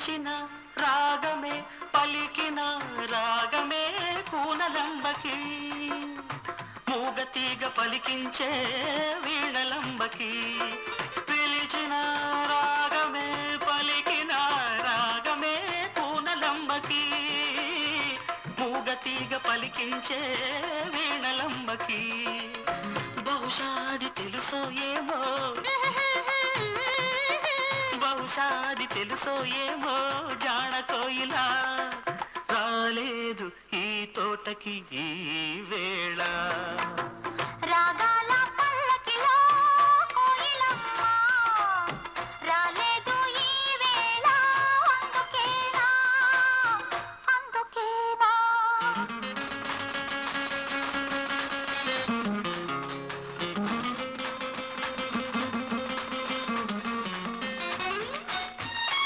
పిలిచిన రాగమే పలికిన రాగమే కూనలంబకి. మూగతీగ పలికించే వీణలంబకి. పిలిచిన రాగమే పలికిన రాగమే కూనలంబకి. మూగతీగ పలికించే వీణలంబకి. బహుశాది తెలుసో ఏమో బహుశాది తెలుసో ఏమో జానకోయిలా. రాలేదు ఈ తోటకి ఈ వేళ.